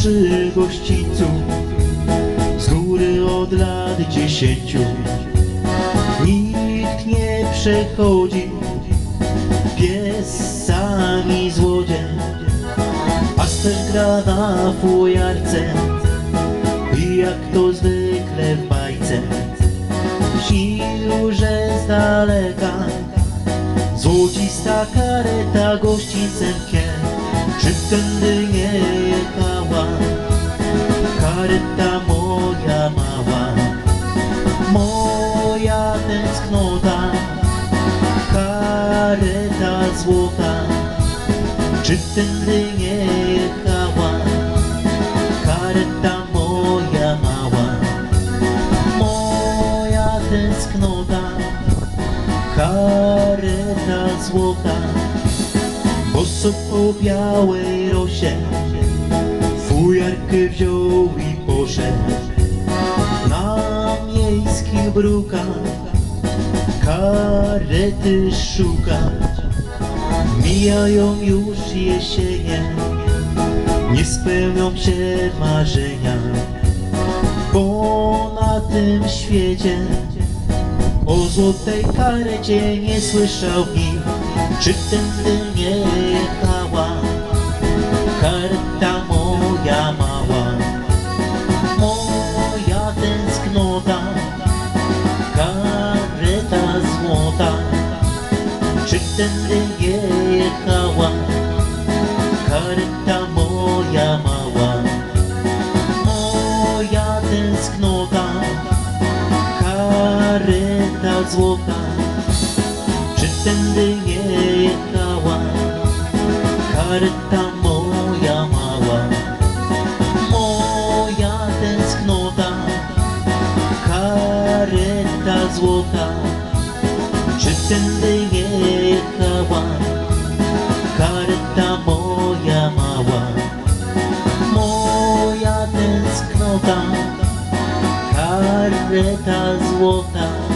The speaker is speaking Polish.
przy gościńcu Z góry od lat dziesięciu Nikt nie przechodzi. Pies sami złodziej Pasterz gra na fujarce. I jak to zwykle w bajce. Śnił, że z daleka. Złocista kareta gościńcem pnie Czy tędy nie jechała Kareta moja mała Moja tęsknota. Kareta złota Czy tędy nie jechała? Kareta moja mała Moja tęsknota. Kareta złota Boso po białej rosie Fujarkę wziął i poszedł Na miejskich brukach Karety szukać Mijają już jesienie Nie spełnią się marzenia. Bo na tym świecie o złotej karecie nie słyszał nikt Czy tędy nie jechała Karta Czy tędy nie jechała Karta moja mała. Moja tęsknota. Kareta złota. Czy tędy nie jechała Kareta moja mała. Moja tęsknota. Kareta złota. Czy tędy nie jechała Kareta moja mała. Moja tęsknota kareta złota